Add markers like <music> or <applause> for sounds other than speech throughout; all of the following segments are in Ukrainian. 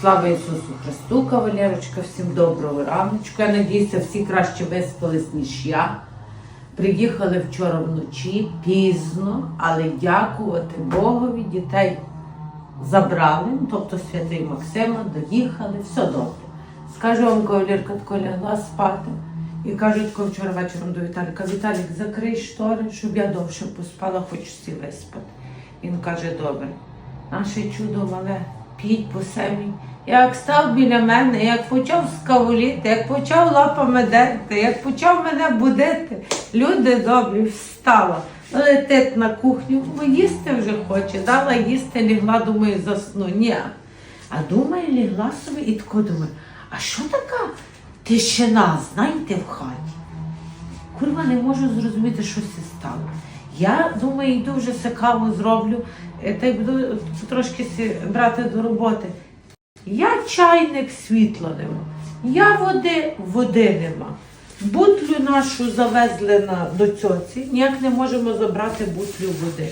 Слава Ісусу Христу, кавалерочка, всім доброго раночку. Я надіюся, всі краще виспались, ніж я. Приїхали вчора вночі пізно, але дякувати Богові, дітей забрали, ну, тобто святий Максима, доїхали, все добре. Скажу вам, кавалерка тако лягла спати. І кажуть, коли вчора вечором до Віталіка, Віталік, закрий штори, щоб я довше поспала, хочу всі виспати. Він каже, добре. Наше чудо мале, п'ять по семій. Як став біля мене, як почав скавуліти, як почав лапами дерти, як почав мене будити, люди добрі, встала, летить на кухню, бо їсти вже хоче, дала їсти, лігла, думаю, засну. Ні. А думаю, лігла собі і тако думаю, а що така тишина, знаєте, в хаті? Курва, не можу зрозуміти, що це стало. Я думаю, йду вже каву зроблю, та й буду трошки брати до роботи. Я чайник світла нема, я води, води нема. Бутлю нашу завезли на, до цьоці, ніяк не можемо забрати бутлю води.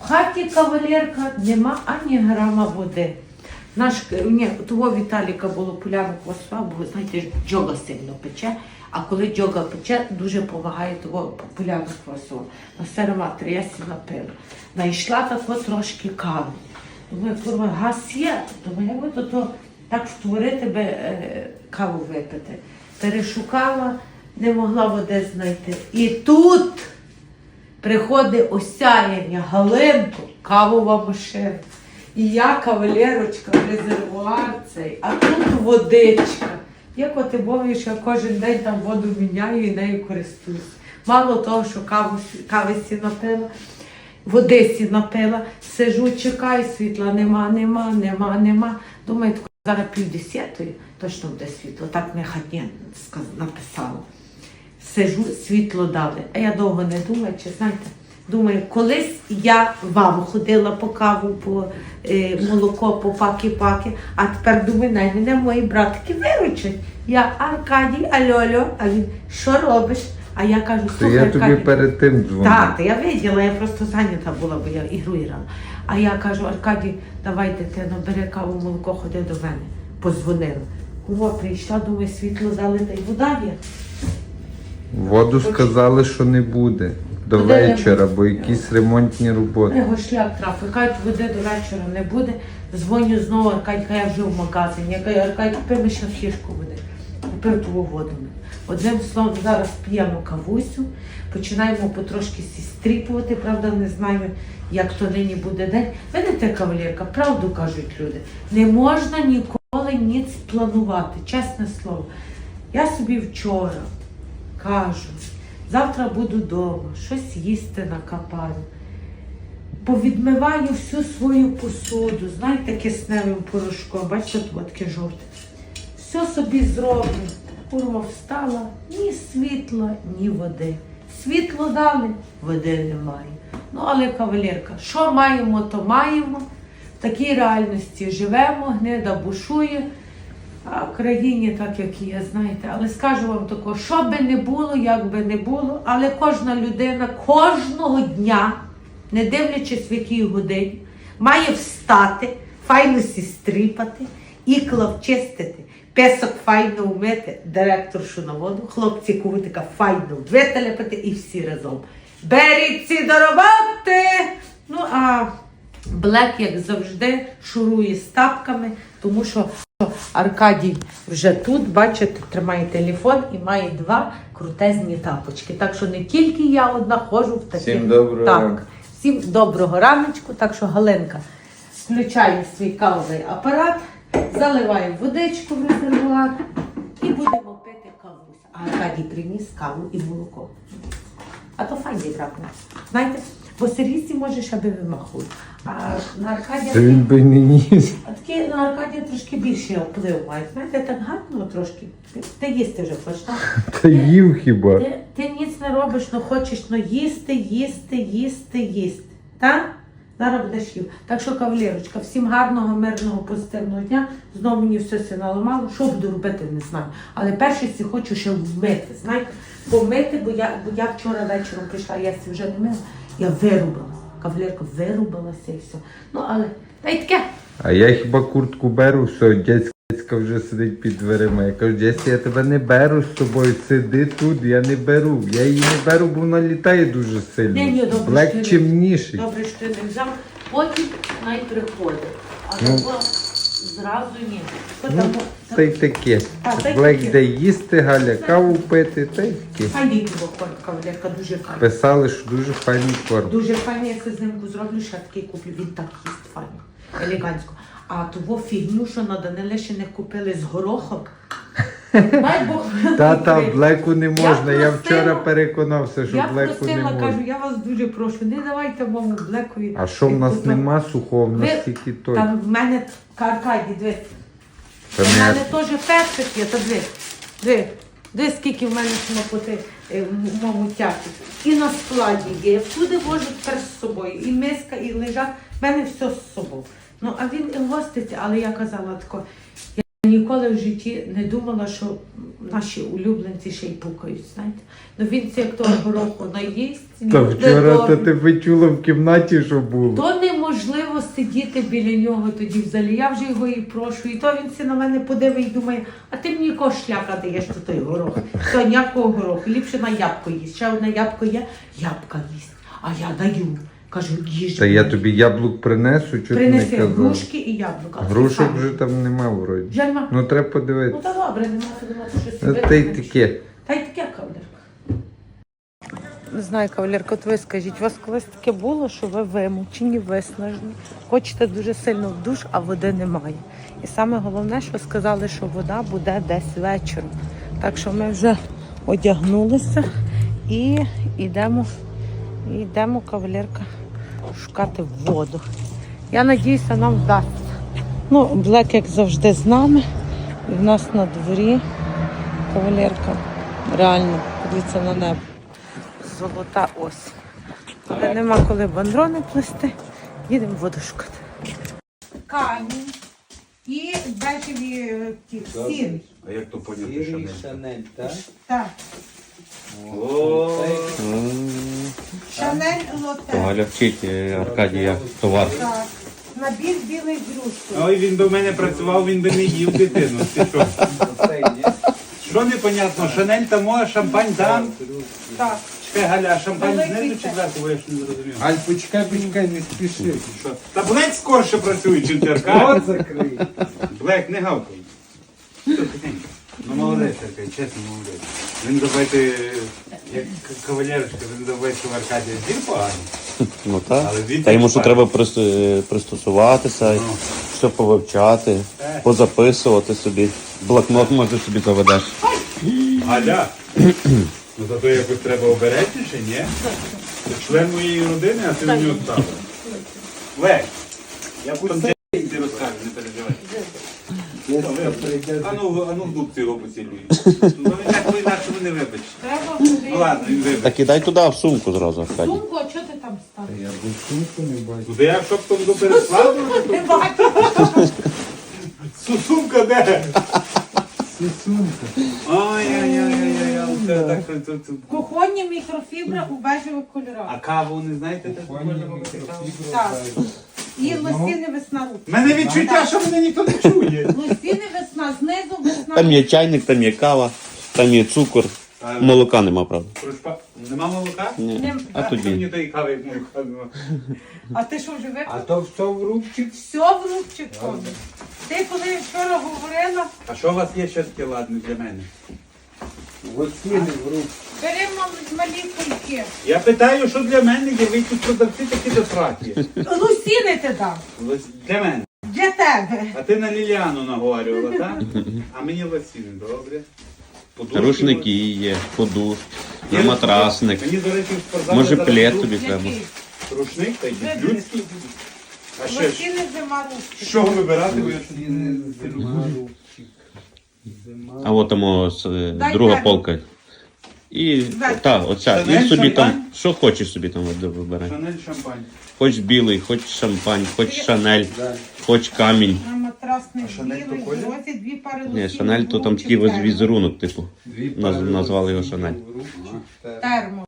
В хаті кавалерка нема ані грама води. Наш ні, того Віталіка було поляну квасва, бо знаєте, джога сильно пече. А коли джога пече, дуже допомагає того поляну квасу. На сере матері я сі напила. Найшла тако трошки кави. Думаю, курва, газ є. Думаю, як би то, так втворити би е, каву випити. Перешукала, не могла води знайти. І тут приходить осяяння Галинко, кавова машина. І я кавалерочка, резервуар цей, а тут водичка. Як от Богу, що я кожен день там воду міняю і нею користуюсь. Мало того, що каву, кави сі напила, води сі напила, сижу, чекаю, світла нема, нема, нема, нема. Думаю, зараз пів десятої, точно буде світло. Так не хатня написала. Сижу, світло дали. А я довго не думаю, чи знаєте, думаю, колись я вам ходила по каву, по е, молоко, по паки-паки, а тепер думаю, най мене мої братики виручать. Я Аркадій, алло, а він що робиш? А я кажу, То слухай, я тобі Аркадій, перед тим дзвонив. так, та я виділа, я просто зайнята була, бо я ігру грала. А я кажу, Аркадій, давай дитино, бери каву, молоко, ходи до мене. Позвонила. Кого прийшла, думаю, світло дали, та й вода є. Воду сказали, що не буде до Куди не вечора, бо якісь ремонтні роботи. Його шлях трапив. Кажуть, води до вечора не буде. Дзвоню знову, Аркадій, я вже в магазині. Я кажу, Аркадій, купи мені ще фішку води. Купив ту воду. Одним словом, зараз п'ємо кавусю, починаємо потрошки сістріпувати, правда, не знаю, як то нині буде день. Видите, кавалерка, правду кажуть люди. Не можна ніколи ніц планувати, чесне слово. Я собі вчора кажу, завтра буду вдома, щось їсти накапаю повідмиваю всю свою посуду, знаєте, кисневим порошком, бачите, тут таке жовте. Все собі зроблю. Курва встала, ні світла, ні води. Світло дали, води немає. Ну, але кавалерка, що маємо, то маємо. В такій реальності живемо, гнида бушує. Країні так, як є, знаєте. Але скажу вам тако, що би не було, як би не було, але кожна людина кожного дня, не дивлячись в якій годині, має встати, файно сістріпати, ікла вчистити, песок файно вмити, директоршу на воду, хлопці кувитика файно вителепити і всі разом. Беріться до роботи! Ну а Блек, як завжди, шурує з тапками, тому що Аркадій вже тут, бачите, тримає телефон і має два крутезні тапочки. Так що не тільки я одна ходжу в таких. Всім доброго так. Всім доброго раночку. Так що Галинка включає свій кавовий апарат, заливає водичку в резервуар і будемо пити кавусь. А Аркадій приніс каву і молоко. А то файний брак у. Знаєте, бо Сергійці можеш аби вимахує. А на Аркадія Та він би не ніс. а такі на Аркадія трошки більший вплив має. Знаєте, так гарно трошки. Ти, ти їсти вже хочеш, так? <laughs> Та їв хіба. Ти, ти ніц не робиш, ну хочеш ну їсти, їсти, їсти, їсти. Так? Зараз будеш їв. Так що, кавалерочка, всім гарного, мирного, позитивного дня. Знову мені все це наламало. Що буду робити, не знаю. Але перше сі хочу ще вмити. Знаєте, помити, бо я, бо я вчора вечором прийшла, я сі вже не мила. Я вирубалася. Кавалерка вирубалася і все. Ну, але та й таке. А я хіба куртку беру, що дядька вже сидить під дверима. Я кажу, дядька, я тебе не беру з собою, сиди тут, я не беру. Я її не беру, бо вона літає дуже сильно. ні, добре, що Блек не- чимніший. Добре, що ти не взяв. Потім най приходить. А Ну. того зразу ні. Ну. Та й таке. Та, та й Блек таке. де їсти, Галя, каву пити, та й таке. Файний корм, кавалерка, дуже файний. Писали, що дуже файний корм. Дуже файний, я знимку зроблю, ще такий куплю. Він так їсть файно, елегантсько. А того фігню, що на Данилешиних купили з горохом. Дай Бог. Та-та, блеку не можна. Я, вчора переконався, що Я блеку не можна. кажу, я вас дуже прошу, не давайте моєму блекові. А що в нас нема сухого, в нас Ви- тільки той. Там в мене Аркадій, дивись. Та У мене теж перчик є, та дивись. Дивись. Дивись, скільки в мене смакоти е, в моєму тяті. І на складі є. Я всюди вожу тепер з собою. І миска, і лежак. В мене все з собою. Ну, а він і гоститься, але я казала тако, я ніколи в житті не думала, що наші улюбленці ще й пукають, знаєте. Ну він це як того гороху наїсть. Та вчора то ти почула в кімнаті, що було. То неможливо сидіти біля нього тоді взагалі. Я вже його і прошу. І то він все на мене подивить і думає, а ти мені якого шляка даєш то той горох. То ніякого гороху. Ліпше на ябко їсть. Ще одна ябко є, ябка їсть. А я даю. Кажу, їж. Та я тобі яблук принесу, чого ти не принеси казав. грушки і яблука. Грушок вже там нема вроді. Вже нема. Ну треба Ну подивитися. та добре, нема, то нема, то щось Ну, собі Та й таке. Та й таке кавалерка. Не знаю, кавалерка, от ви скажіть, у вас колись таке було, що ви вимучені, виснажені, хочете дуже сильно в душ, а води немає. І саме головне, що сказали, що вода буде десь вечором. Так що ми вже одягнулися і йдемо, і йдемо, кавалерка, шукати воду. Я надіюся, нам вдасться. Ну, Блек, як завжди, з нами. І в нас на дворі кавалерка. Реально, подивіться на небо. Золота ось. Але нема коли бандрони плести. Їдемо воду шукати. Камінь і ті сірі. А як то поняти, що Сірий не? Шанель, так? Так. Шанель лоте. Галя вчить е, Аркадія товар. Так. Набір білих грушки. Ой, він би в мене працював, він би не їв дитину. Ти що? Що непонятно? Шанель там, а шампань там. Так. Чекай, Галя, а шампань Великий знизу це. чи зверху, бо я ж не зрозумів. Аль, почекай, почекай, не спіши. Що? Та Блек скорше працює, чим терка. Рот закрий. Блек, не гавкай. Тихенько? Ну молодець, Аркадій, чесно молодець. Він давайте, як кавалерочка, він що в Аркадія зір поганий. <laughs> Ну так. Але він Та йому що треба е, пристосуватися, Ну. все повивчати, Так. позаписувати собі. Блокнот може собі заведеш. Галя, ну зато якось треба обережніше, ні? Ти член моєї родини, а ти на нього ставиш. Лек, я потім ти розкажу, не переживай. А ну, а ну в дубці його поцілюй. Ну <laughs> не вибач. Треба Ну туди. ладно, він вибач. Так і дай туди в сумку зразу, Аркадій. Сумку, а чого ти там став? Я б сумку не бачу. Куди я щоб там до переслав? Не бачу. Сумка де? Сумка. Ай-яй-яй-яй-яй, це так, це- це- це- Кухонні мікрофібра у бежевих кольорах. А каву не знаєте, так можна робити каву? Так. І лосіни весна. У мене відчуття, що мене ніхто не чує. Лосіни весна, знизу весна. Там є чайник, там є кава, там є цукор. Молока нема, правда. Прошпа- Нема молока? Ні. А мені тоді. кави як молока нема? А ти що вже випив? А то все в рубчик. Все в рубчик ходить. Ти коли вчора говорила, А що у вас є ще таке ладне для мене? Лосіни в рубчик. бери мам- малі кульки. Я питаю, що для мене є, ви тут продавці такі досраті. Лосіни ти дав. Для мене. Для тебе. А ти на Ліліану наговорювала, так? А мені лосіни, добре. Подушки Рушники є, подуш, Є матрасник. Мені, до речі, в спортзалі Може зараз плед тобі треба. Рушник та й людський. А ще ж, Лосіни зима рубчик. з чого вибирати? бо я щось не рубчик. А от там ось, е, Дай друга так. полка. І та, оця. Шанель, І собі там, шампань? що хочеш собі там вибирай. Шанель шампань. Хоч білий, хоч шампань, хоч шанель, хоч камінь. На матрасний А Шанель білий, то колір? розі дві пари Ні. Шанель то там такий ось візерунок, типу. Дві Наз- пари назвали його Шанель. Термо.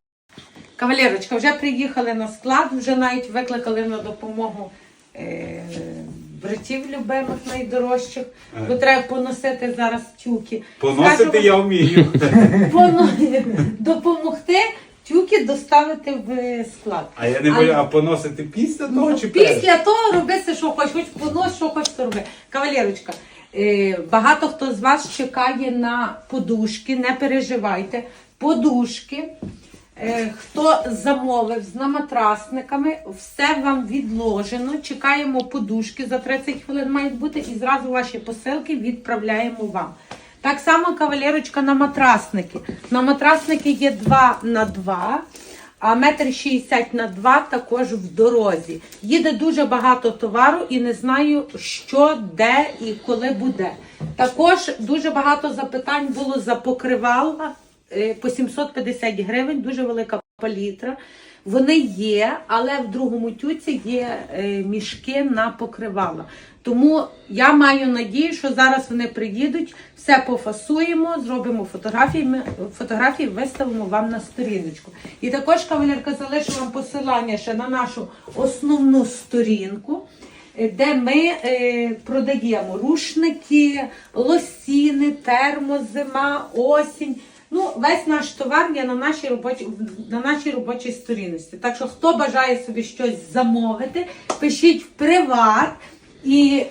Кавалерочка, вже приїхали на склад, вже навіть викликали на допомогу е, братів любимих найдорожчих, бо треба поносити зараз тюки. Поносити Скажу, я вмію. <laughs> допомогти тюки доставити в склад. А я не А- боюсь, а поносити після того чи перед? Після того роби все, що хочеш, хоч понос, що хочеш, то роби. Кавалерочка, е, багато хто з вас чекає на подушки, не переживайте. Подушки. Е, Хто замовив з наматрасниками, все вам відложено. Чекаємо подушки за 30 хвилин мають бути, і зразу ваші посилки відправляємо вам. Так само кавалерочка на матрасники. На матрасники є 2 на 2 а метр шістдесят на 2 також в дорозі. Їде дуже багато товару і не знаю, що, де і коли буде. Також дуже багато запитань було за покривала е, по 750 гривень, дуже велика палітра. Вони є, але в другому тюці є е, мішки на покривала. Тому я маю надію, що зараз вони приїдуть, все пофасуємо, зробимо фотографії, фотографії виставимо вам на сторіночку. І також кавалерка залишу вам посилання ще на нашу основну сторінку. е, Де ми е, продаємо рушники, лосіни, термозима, осінь. Ну, весь наш товар є на нашій робочій на нашій робочій сторінності. Так що, хто бажає собі щось замовити, пишіть в приват і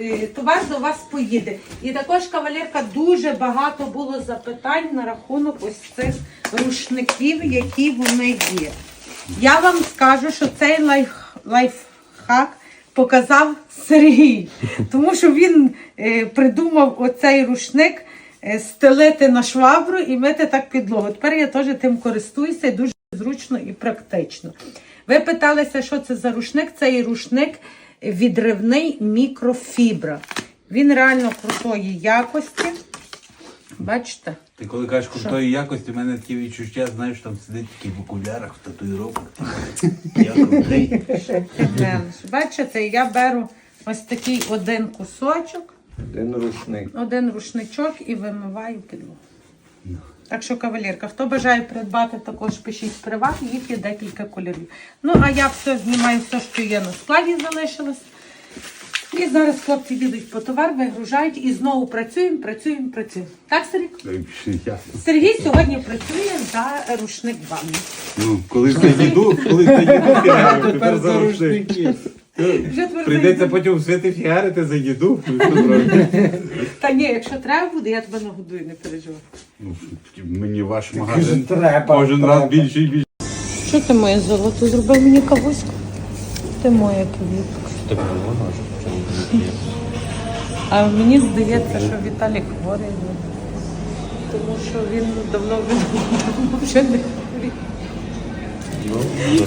е, товар до вас поїде. І також, кавалерка, дуже багато було запитань на рахунок ось цих рушників, які вони є. Я вам скажу, що цей лайф, лайфхак показав Сергій, тому що він е, придумав оцей рушник стелити на швабру і мити так підлогу. Тепер я теж тим користуюся і дуже зручно і практично. Ви питалися, що це за рушник? Цей рушник відривний мікрофібра. Він реально крутої якості. Бачите? Ти коли кажеш крутої якості, в мене таке відчуття, знаєш, там сидить такий в окулярах, в татуїровках. Я <laughs> крутий. Бачите, я беру ось такий один кусочок, Один рушник. один рушничок і вимиваю підлогу. Так що, кавалерка, хто бажає придбати, також пишіть в приват, їх є декілька кольорів. Ну, а я все знімаю, все, що є на складі залишилось. І зараз хлопці їдуть по товар, вигружають і знову працюємо, працюємо, працюємо. Так, Сергій? Сергій сьогодні працює за рушник ванни. Ну, колись на їду, колись на їду Тепер за рушники. Вже Прийдеться потім в світи фігарити за їду. Ну, що? Та ні, якщо треба буде, я тебе нагодую, не переживай. Ну, Мені ваш магазин треба. кожен раз більше і більше. Що ти моє золото зробив мені кавуську? Ти моя квітка. Воно ж. А мені здається, що Віталік хворий. Тому що він давно вже- не.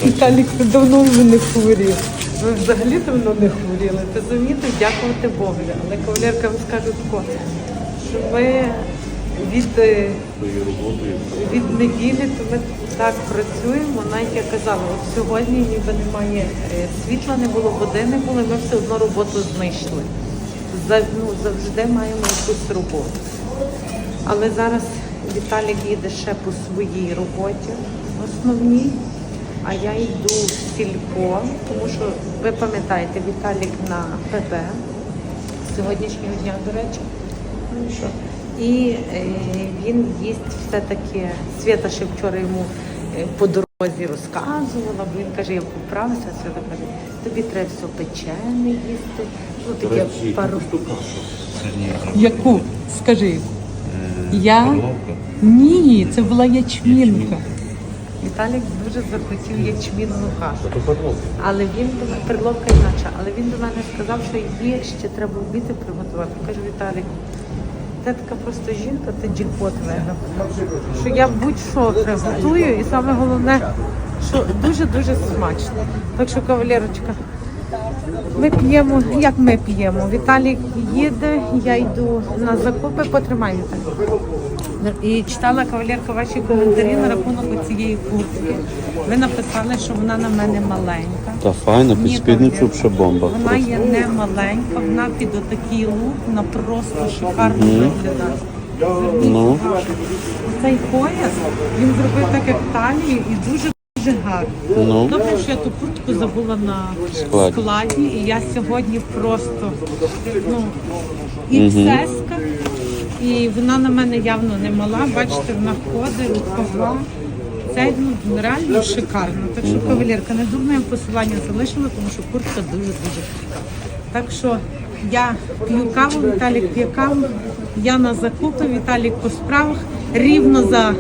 Віталік, давно вже не хворів. Ви взагалі давно не хворіли. Ти замітив, дякувати Богу. Але кавалерка ви скаже тако, що ми від, е, від неділі то ми так працюємо, навіть я казала, от сьогодні ніби немає е, світла, не було, води не було, ми все одно роботу знайшли. Ну, завжди маємо якусь роботу. Але зараз Віталік їде ще по своїй роботі основній, а я йду в сільпо, тому що ви пам'ятаєте, Віталік на ПП з сьогоднішнього дня, до речі. Ну і що? І е, він їсть все-таки, Свята ще вчора йому е, по дорозі розказувала, бо він каже, я поправився, Свята каже, тобі треба все печене їсти. Ну, таке пару. Яку? Скажи. Я? Ні, це була ячмінка. Віталік дуже захотів ячмінну кашу. Але він до мене, перловка інакша, але він до мене сказав, що її ще треба вміти приготувати. Кажу, Віталік, це така просто жінка, це джекпот мене. Що я будь-що приготую, і саме головне, що дуже-дуже смачно. Так що, кавалерочка, ми п'ємо, як ми п'ємо. Віталік їде, я йду на закупи, потримай Віталік. І читала кавалерка ваші коментарі на рахунок цієї куртки. Ви написали, що вона на мене маленька. Та файно, під спідницю кавалерка. бомба. Вона є не маленька, вона під отакий лук, вона просто шикарно виглядає. Ну, Цей пояс він зробив так, як талію, і дуже дуже гарно. Ну. Добре, що я ту куртку забула на Складі. складі, і я сьогодні просто ну, іксеска, і вона на мене явно не мала. Бачите, вона ходить, рукава. Це ну, реально шикарно. Так що, кавалерка, не думаємо, посилання залишила, тому що куртка дуже-дуже цікава. Так що я п'ю каву, Віталік п'є каву, я на закупи, Віталік по справах. Рівно за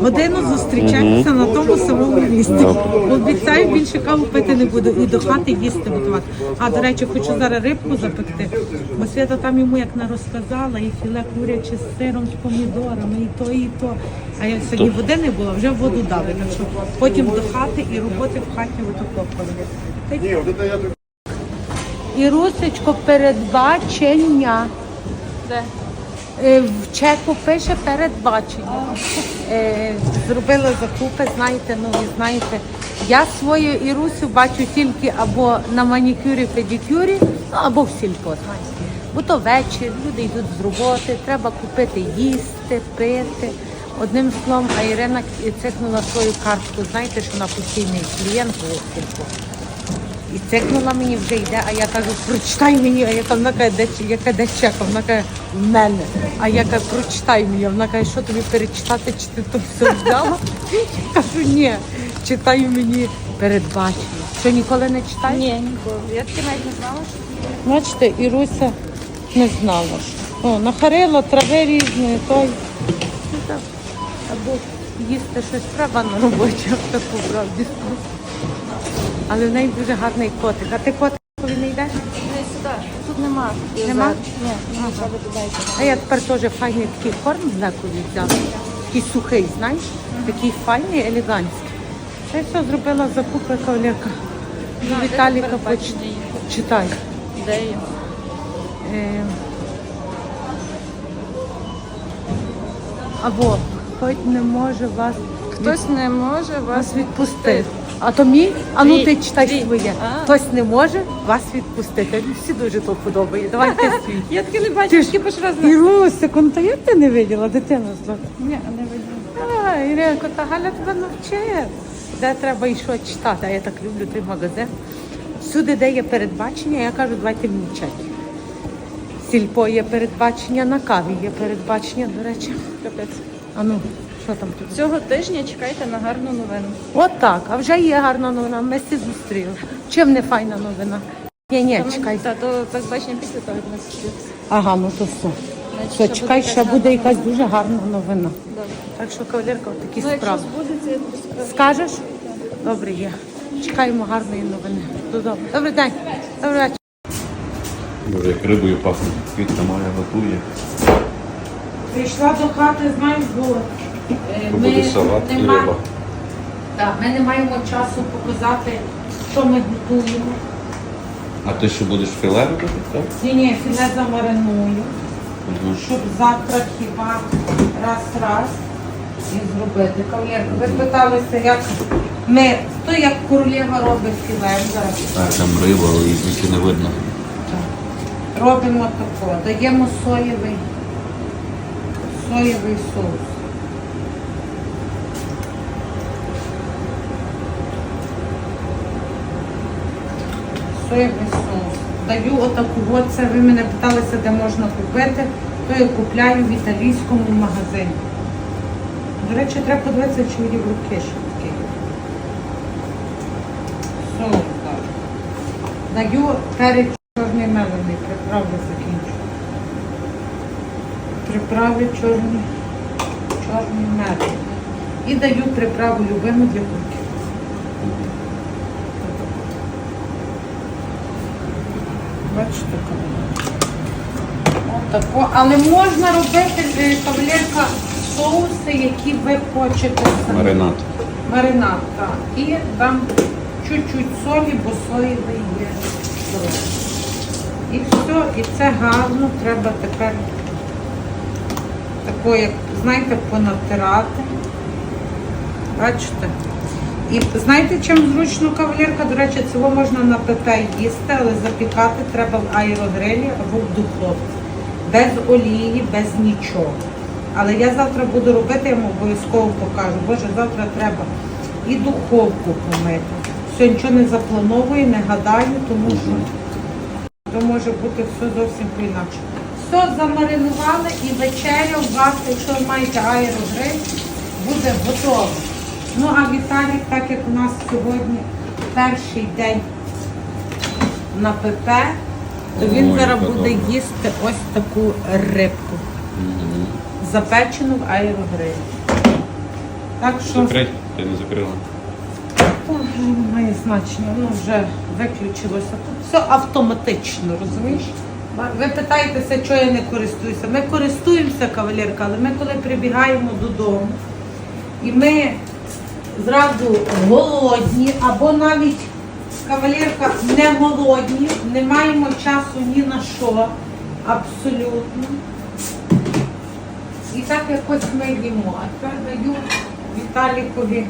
годину зустрічаємося на тому самому місці. Обіцяю, більше каву пити не буду і до хати їсти готувати. А до речі, хочу зараз рибку запекти. Бо Свята там йому як не розказала, і філе куряче з сиром, з помідорами, і то, і то. А я сьогодні води не було, вже воду дали. Так що потім до хати і роботи в хаті отако ковалять. І Русечко передбачення. Де? Е, В чеку пише передбачення. Е, Зробила закупи, знаєте, ну і знаєте, я свою Ірусю бачу тільки або на манікюрі, педикюрі, ну або в сільпо, знаєте. Бо то вечір, люди йдуть з роботи, треба купити їсти, пити. Одним словом, а Ірина цикнула свою картку, знаєте, що вона постійний клієнт у сільпо. І цикнула мені вже йде, а я кажу, прочитай мені, а я там вона каже, де, яка де чека, вона каже, в мене. А я кажу, прочитай мені, вона каже, що тобі перечитати, чи ти то все взяла? Я кажу, ні, читай мені передбачення. Що ніколи не читаєш? Ні, ніколи. Я таки навіть не знала, що Бачите, Іруся не знала. що. О, нахарила трави різної, той. Або їсти щось треба на роботі, таку правді. Але в неї дуже гарний котик. А ти котикові не йдеш? не сюди. Тут нема. Нема? Ні, ні, треба додайте. А я тепер теж файний такий корм зекові взяла. Такий сухий, знаєш? Такий файний, елегантський. Це я все зробила закупи кавалерка. Да, Віталіка поч... читай. Де є? Е, Або хоч не може вас Хтось не може вас вас відпустити. А то мій, а ну ти читай твій. своє. А. Хтось не може вас відпустити. Всі дуже то подобає. Давай ти <laughs> свій. Я таки не бачу, Ти ж- тільки ж раз не... Іруся, та як ти не виділа дитину зла? Ні, не видно. А, Іринко, та Галя тебе навчить. Де треба і що читати, а я так люблю той магазин. Всюди, де є передбачення, я кажу, давайте мені чеки. Сільпо є передбачення, на каві є передбачення, до речі. Капець. А ну, що там тобі? Цього тижня чекайте на гарну новину. От так, а вже є гарна новина, ми всі зустріли. Чим не файна новина? Ні, ні, чекай. Та, то передбачення після того, як нас сюди. Ага, ну то все. Значить, Все, ще чекай, буде ще якась буде гарна якась дуже гарна новина. Добре. Так що, кавалерка, от такі Ну, якщо справи. збудеться, я тобі скажу. Скажеш? Добре, є. Чекаємо гарної новини. Добре. Добрий день. Добрий вечір. Боже, як рибою пахне. Квітка моя готує. Прийшла до хати, знаєш, бо е, То буде салат і нема- риба. Так, ми не маємо часу показати, що ми готуємо. А ти що будеш філе робити, так? Ні, ні, філе замариную, Угу. щоб завтра хіба раз-раз і зробити. Кавалерка, ви питалися, як ми, хто як королева робить філе зараз. Так, там риба, але її тільки не видно. Робимо тако, даємо соєвий, соєвий соус. Соєвий. Даю отаку, от це ви мене питалися, де можна купити, то я купляю в італійському магазині. До речі, треба подивитися, чи Євроки такий. Соус даю. Даю перець чорний мелений, приправи закінчу. Приправи чорні, чорний мелений. І даю приправу любиму для курки. Бачите, Отако. Але можна робити е, кавалерка соуси, які ви хочете самі. Маринад. Маринад, так. І дам чуть-чуть солі, бо соєвий є. І все, і це гарно треба тепер тако, як, знаєте, понатирати. Бачите? І знаєте, чим зручно кавалерка? До речі, цього можна на ПП їсти, але запікати треба в аерогрилі або в духовці. Без олії, без нічого. Але я завтра буду робити, я вам обов'язково покажу. Боже, завтра треба і духовку помити. Все, нічого не заплановую, не гадаю, тому що то може бути все зовсім по-інакше. Все замаринували і вечеря у вас, якщо ви маєте аерогриль, буде готова. Ну а Віталік, так як у нас сьогодні перший день на ПП, то він Ой, зараз буде добра. їсти ось таку рибку, запечену в аерогрилі. Так що Закрить, ти не закрила. Ой, не має значення, воно вже виключилося. Тут все автоматично, розумієш? Ви питаєтеся, чого я не користуюся. Ми користуємося, кавалерка, але ми коли прибігаємо додому і ми зразу голодні, або навіть кавалерка не голодні, не маємо часу ні на що, абсолютно. І так якось ми їмо. А тепер даю Віталікові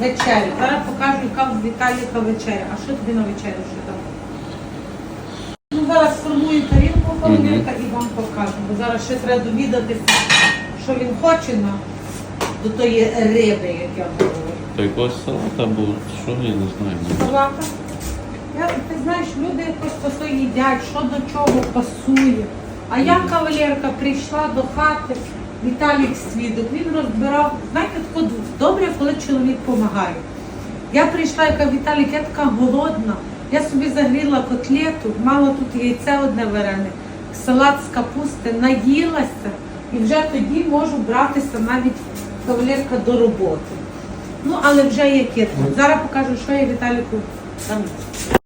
вечерю. Зараз покажу, яка в Віталіка вечеря. А що тобі на вечерю ще там? Ну, зараз сформую тарілку холодильника і вам покажу. Бо зараз ще треба довідатися, що він хоче на до тої риби, як я говорю. То якогось салата було, що я не знаю. Салата. Я, ти знаєш, люди якось то то їдять, що до чого пасує. А я, кавалерка, прийшла до хати, Віталік свідок, він розбирав. Знаєте, тако добре, коли чоловік допомагає. Я прийшла, яка Віталік, я така голодна. Я собі загріла котлету, мала тут яйце одне варене, салат з капусти, наїлася і вже тоді можу братися навіть кавалерка до роботи. Ну, але вже є кірка. Зараз покажу, що я Віталіку там